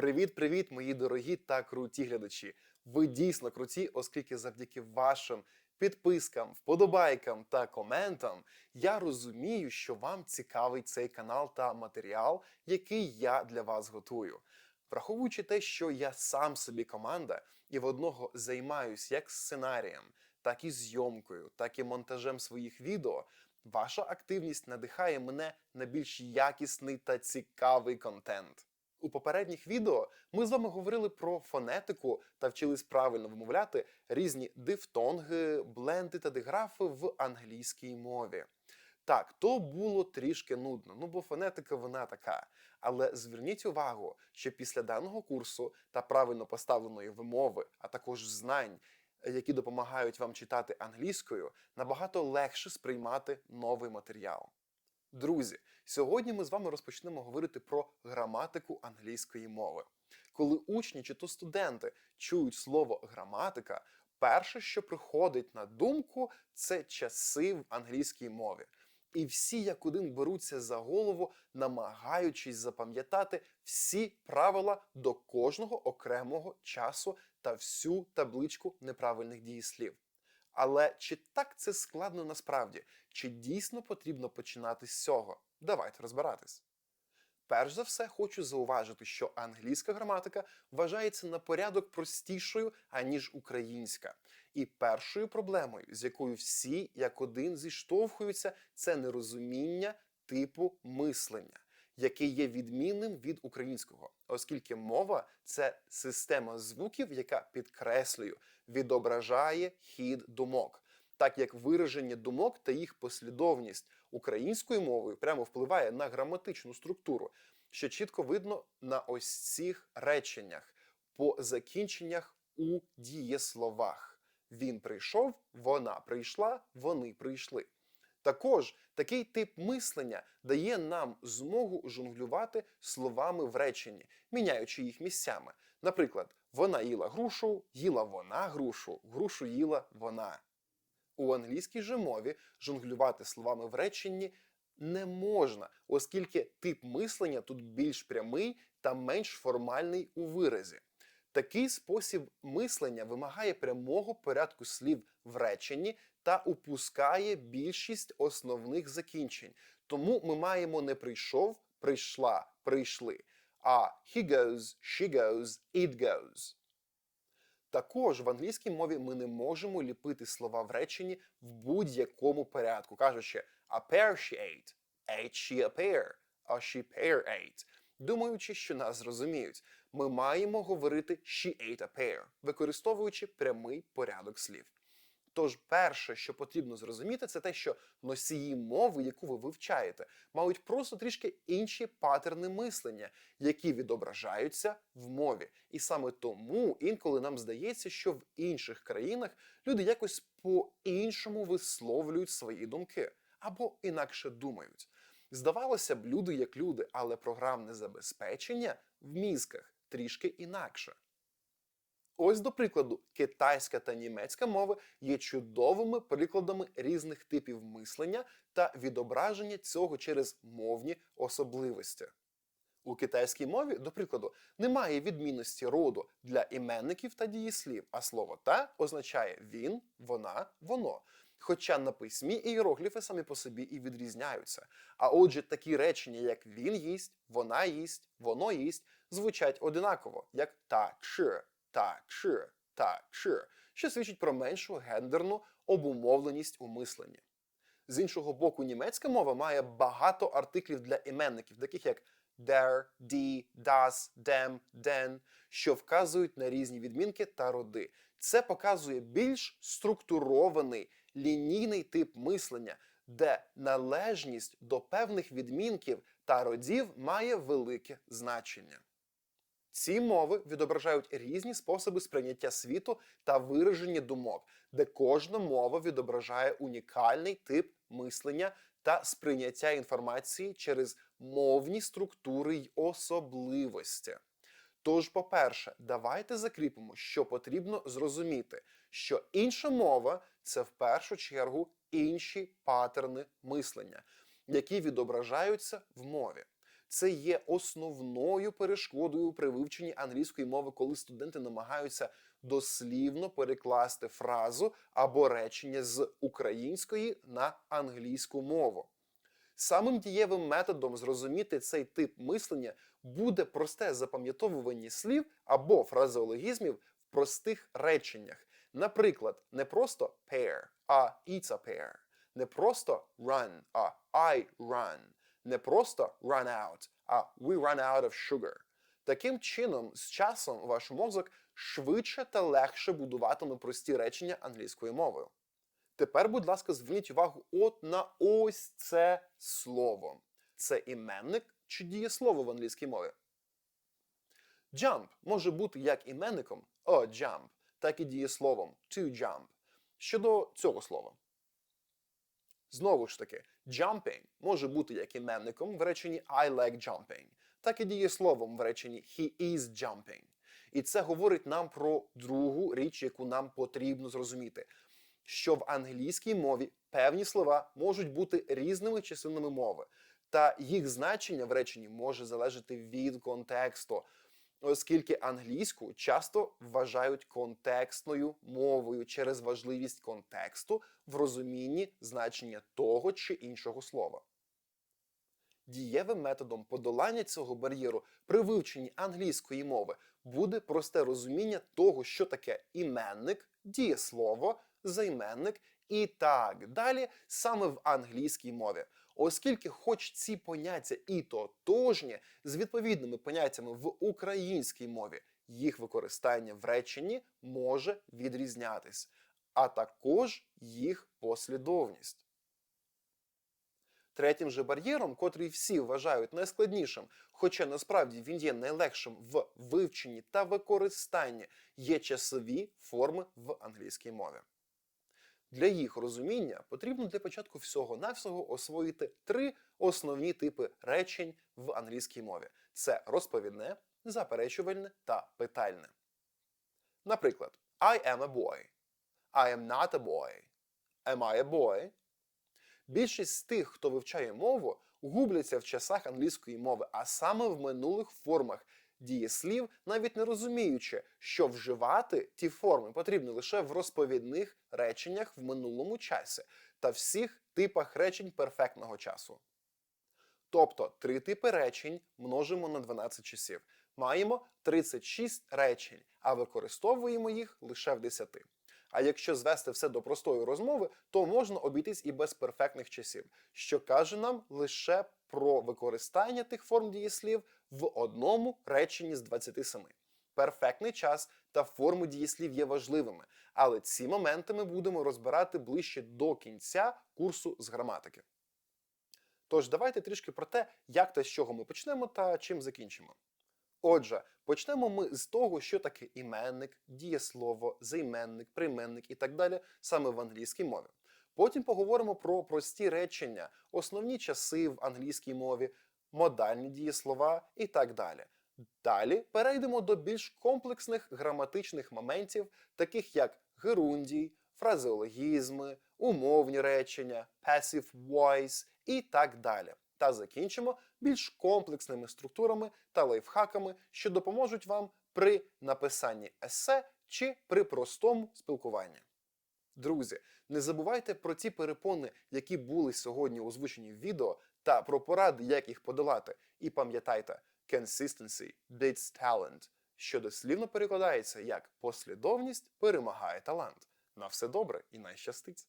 Привіт-привіт, мої дорогі та круті глядачі. Ви дійсно круті, оскільки завдяки вашим підпискам, вподобайкам та коментам я розумію, що вам цікавий цей канал та матеріал, який я для вас готую. Враховуючи те, що я сам собі команда і в одного займаюсь як сценарієм, так і зйомкою, так і монтажем своїх відео, ваша активність надихає мене на більш якісний та цікавий контент. У попередніх відео ми з вами говорили про фонетику та вчились правильно вимовляти різні дифтонги, бленди та диграфи в англійській мові. Так, то було трішки нудно, ну бо фонетика вона така. Але зверніть увагу, що після даного курсу та правильно поставленої вимови, а також знань, які допомагають вам читати англійською, набагато легше сприймати новий матеріал. Друзі, сьогодні ми з вами розпочнемо говорити про граматику англійської мови. Коли учні чи то студенти чують слово граматика, перше, що приходить на думку, це часи в англійській мові. І всі як один беруться за голову, намагаючись запам'ятати всі правила до кожного окремого часу та всю табличку неправильних дієслів. Але чи так це складно насправді? Чи дійсно потрібно починати з цього? Давайте розбиратись. Перш за все, хочу зауважити, що англійська граматика вважається на порядок простішою, аніж українська. І першою проблемою, з якою всі як один зіштовхуються, це нерозуміння типу мислення, яке є відмінним від українського, оскільки мова це система звуків, яка підкреслюю, відображає хід думок. Так як вираження думок та їх послідовність українською мовою прямо впливає на граматичну структуру, що чітко видно на ось цих реченнях по закінченнях у дієсловах. Він прийшов, вона прийшла, вони прийшли. Також такий тип мислення дає нам змогу жонглювати словами в реченні, міняючи їх місцями. Наприклад, вона їла грушу, їла вона грушу, грушу їла вона. У англійській же мові жонглювати словами в реченні не можна, оскільки тип мислення тут більш прямий та менш формальний у виразі. Такий спосіб мислення вимагає прямого порядку слів в реченні та упускає більшість основних закінчень. Тому ми маємо не прийшов, прийшла, прийшли, а he goes, she goes, it goes. Також в англійській мові ми не можемо ліпити слова в реченні в будь-якому порядку, кажучи a pear she ate, ate she a pear, a she pear ate. Думаючи, що нас зрозуміють, ми маємо говорити she ate a pear, використовуючи прямий порядок слів. Тож, перше, що потрібно зрозуміти, це те, що носії мови, яку ви вивчаєте, мають просто трішки інші патерни мислення, які відображаються в мові. І саме тому інколи нам здається, що в інших країнах люди якось по-іншому висловлюють свої думки або інакше думають. Здавалося б, люди як люди, але програмне забезпечення в мізках трішки інакше. Ось, до прикладу, китайська та німецька мови є чудовими прикладами різних типів мислення та відображення цього через мовні особливості. У китайській мові, до прикладу, немає відмінності роду для іменників та дієслів, а слово та означає він, вона, воно. Хоча на письмі ієрогліфи самі по собі і відрізняються. А отже, такі речення, як він їсть, вона їсть, воно їсть, звучать одинаково, як та чи, та чи, та чи, що свідчить про меншу гендерну обумовленість у мисленні. З іншого боку, німецька мова має багато артиклів для іменників, таких як der, die, das, dem, den, що вказують на різні відмінки та роди. Це показує більш структурований лінійний тип мислення, де належність до певних відмінків та родів має велике значення. Ці мови відображають різні способи сприйняття світу та вираження думок, де кожна мова відображає унікальний тип мислення та сприйняття інформації через мовні структури й особливості. Тож, по-перше, давайте закріпимо, що потрібно зрозуміти, що інша мова це в першу чергу інші патерни мислення, які відображаються в мові. Це є основною перешкодою при вивченні англійської мови, коли студенти намагаються дослівно перекласти фразу або речення з української на англійську мову. Самим дієвим методом зрозуміти цей тип мислення буде просте запам'ятовування слів або фразеологізмів в простих реченнях. Наприклад, не просто pair, а it's a pair. Не просто run, а I run. Не просто run out, а we run out of sugar. Таким чином, з часом ваш мозок швидше та легше будуватиме прості речення англійською мовою. Тепер, будь ласка, зверніть увагу от на ось це слово. Це іменник чи дієслово в англійській мові. Jump може бути як іменником a jump, так і дієсловом to jump. Щодо цього слова. Знову ж таки, jumping може бути як іменником в реченні I like jumping, так і дієсловом в реченні he is jumping. І це говорить нам про другу річ, яку нам потрібно зрозуміти. Що в англійській мові певні слова можуть бути різними частинами мови, та їх значення в реченні може залежати від контексту, оскільки англійську часто вважають контекстною мовою через важливість контексту в розумінні значення того чи іншого слова. Дієвим методом подолання цього бар'єру при вивченні англійської мови буде просте розуміння того, що таке іменник, дієслово, займенник і так далі саме в англійській мові. Оскільки, хоч ці поняття і тотожні з відповідними поняттями в українській мові, їх використання в реченні може відрізнятись, а також їх послідовність. Третім же бар'єром, котрий всі вважають найскладнішим, хоча насправді він є найлегшим в вивченні та використанні, є часові форми в англійській мові. Для їх розуміння потрібно для початку всього-навсього освоїти три основні типи речень в англійській мові: це розповідне, заперечувальне та питальне. Наприклад, I am a boy. I am not a boy. Am I a boy? Більшість з тих, хто вивчає мову, губляться в часах англійської мови, а саме в минулих формах дієслів, навіть не розуміючи, що вживати ті форми потрібно лише в розповідних реченнях в минулому часі та всіх типах речень перфектного часу. Тобто три типи речень множимо на 12 часів. Маємо 36 речень, а використовуємо їх лише в 10. А якщо звести все до простої розмови, то можна обійтись і без перфектних часів, що каже нам лише про використання тих форм дієслів в одному реченні з 27. Перфектний час та форми дієслів є важливими, але ці моменти ми будемо розбирати ближче до кінця курсу з граматики. Тож давайте трішки про те, як та з чого ми почнемо та чим закінчимо. Отже, почнемо ми з того, що таке іменник, дієслово, займенник, прийменник і так далі саме в англійській мові. Потім поговоримо про прості речення, основні часи в англійській мові, модальні дієслова і так далі. Далі перейдемо до більш комплексних граматичних моментів, таких як герундій, фразеологізми, умовні речення, passive voice і так далі. Та закінчимо більш комплексними структурами та лайфхаками, що допоможуть вам при написанні есе чи при простому спілкуванні. Друзі, не забувайте про ті перепони, які були сьогодні озвучені в відео, та про поради, як їх подолати. І пам'ятайте, consistency beats talent, що дослівно перекладається як послідовність перемагає талант. На все добре і найщастить!